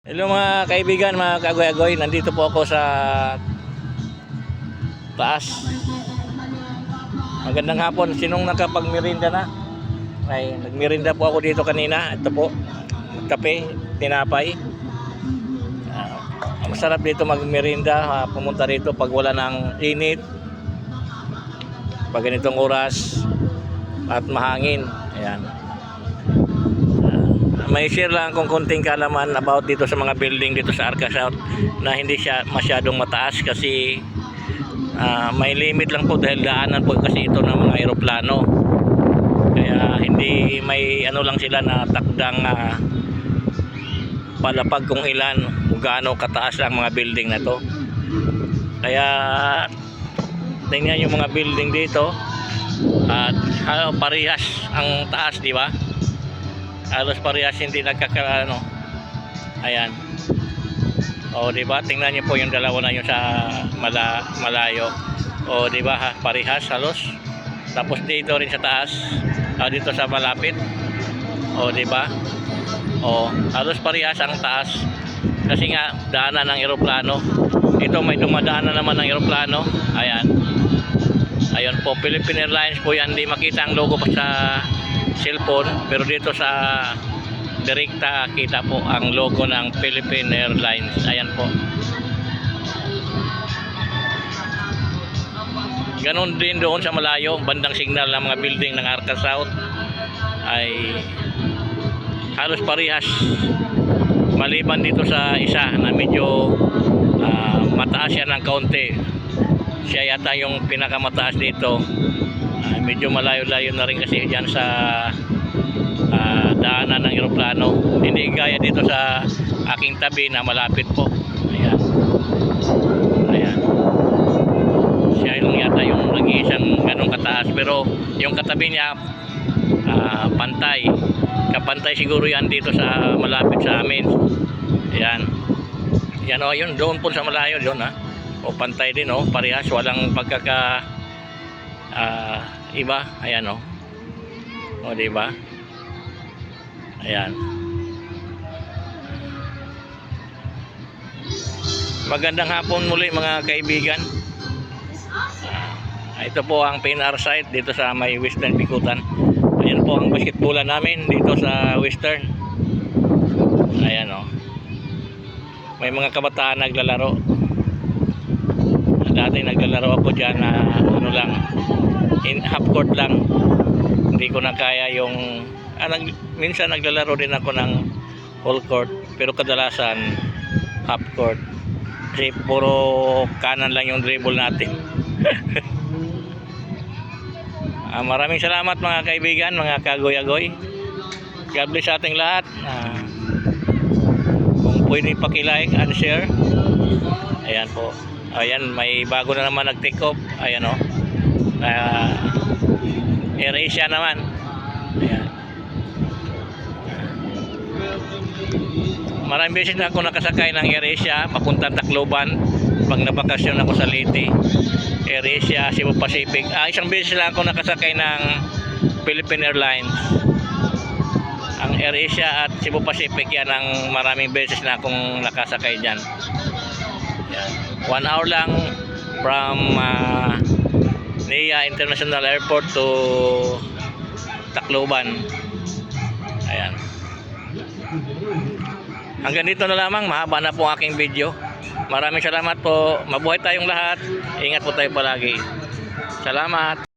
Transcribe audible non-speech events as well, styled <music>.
Hello mga kaibigan, mga kagoy-agoy. Nandito po ako sa taas. Magandang hapon. Sinong nakapagmirinda na? Ay, nagmirinda po ako dito kanina. Ito po, kape, tinapay. Ah, masarap dito magmirinda. Ah, pumunta rito pag wala ng init. Pag ganitong oras at mahangin. Ayan may share lang akong konting kalaman about dito sa mga building dito sa Arca South na hindi siya masyadong mataas kasi ah, may limit lang po dahil daanan po kasi ito ng mga eroplano kaya hindi may ano lang sila na takdang ah, palapag kung ilan kung gaano kataas ang mga building na to. Kaya tingnan yung mga building dito at ah, parehas ang taas di ba halos parehas hindi nagkakaano ayan. O di ba? Tingnan niyo po yung dalawa na yun sa mala, malayo. O di ba? Ha parehas halos. Tapos dito rin sa taas. Ah, dito sa malapit. O di ba? O halos parehas ang taas. Kasi nga daanan ng eroplano. Ito may dumadaanan naman ng eroplano. Ayan. Ayun po Philippine Airlines po yan. Hindi makita ang logo pa sa cellphone pero dito sa direkta kita po ang logo ng Philippine Airlines. Ayan po. Ganon din doon sa malayo bandang signal ng mga building ng Arca South ay halos parehas. Maliban dito sa isa na medyo ah, mataas yan ng kaunti siya yata yung pinakamataas dito medyo malayo-layo na rin kasi dyan sa ah, daanan ng eroplano. Hindi gaya dito sa aking tabi na malapit po. Ayan. Ayan. Siya yung yata yung nag-iisang ganong kataas. Pero yung katabi niya ah, pantay. Kapantay siguro yan dito sa malapit sa amin. Ayan. Yan o yun. Doon po sa malayo doon ha o pantay din o parehas. Walang pagkaka ah, iba? Ayan o o di ba? Ayan. Magandang hapon muli mga kaibigan. Ah, ito po ang PNR site dito sa may Western Bikutan. Ayan po ang basketbolan namin dito sa Western. Ayan o may mga kabataan naglalaro. Dati naglalaro ako dyan na lang in half court lang. Hindi ko na kaya yung ah, minsan naglalaro din ako ng whole court pero kadalasan half court. Kasi puro kanan lang yung dribble natin. <laughs> Ah, maraming salamat mga kaibigan mga kagoy-agoy. God bless sa ating lahat. Ah, kung pwede pakilike and share. Ayan po. Ayan may bago na naman nag take off. Ayan o uh, AirAsia naman. Ayan. Maraming beses na ako nakasakay ng AirAsia papuntang Tacloban. Pag nabakasyon ako sa Leyte AirAsia, Cebu Pacific. Ah, isang beses lang ako nakasakay ng Philippine Airlines. Ang AirAsia at Cebu Pacific yan ang maraming beses na akong nakasakay dyan. Yan. one hour lang from uh, NIA International Airport to Tacloban. Ayan. Hanggang dito na lamang. Mahaba na po ang aking video. Maraming salamat po. Mabuhay tayong lahat. Ingat po tayo palagi. Salamat